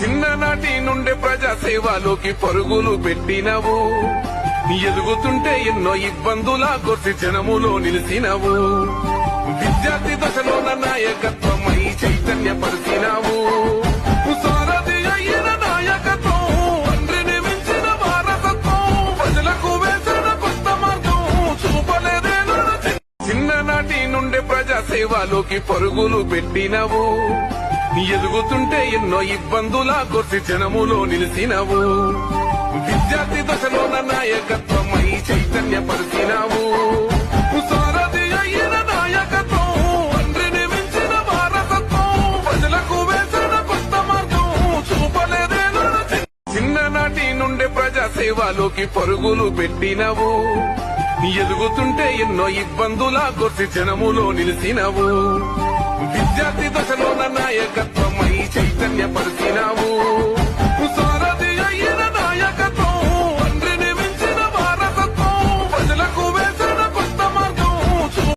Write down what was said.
చిన్ననాటి నుండి ప్రజా సేవలోకి పరుగులు పెట్టినవు. ఎదుగుతుంటే ఎన్నో ఇబ్బందులా కొట్టి జనములో నిలిచినవు. విద్యార్థి దశలోన నాయకత్వమై చైతన్యపరిచినావు. సారథి అయిన నాయకత్వం తండ్రిని మించిన వారసత్వం. ప్రజలకు వేసిన కొత్త మార్గం చూపలేదే చిన్ననాటి నుండి ప్రజా సేవలోకి పరుగులు పెట్టినవు. ఎదుగుతుంటే ఎన్నో ఇబ్బందుల కొట్టి జనములో నిలిచినవు. విద్యార్థి దశలోన నాయకత్వమై చైతన్యపరిచినావు. సారథి అయిన నాయకత్వం తండ్రిని మించిన వారసత్వం ప్రజలకు వేసిన కొత్త మార్గం చూపలేదే చిన్ననాటి నుండి ప్రజా సేవలోకి పరుగులు పెట్టినవు. ఎదుగుతుంటే ఎన్నో ఇబ్బందుల కొట్టి జనములో నిలిచినవు. విద్యార్థి దశలో నాయకత్వమై చైతన్యపరిచినావు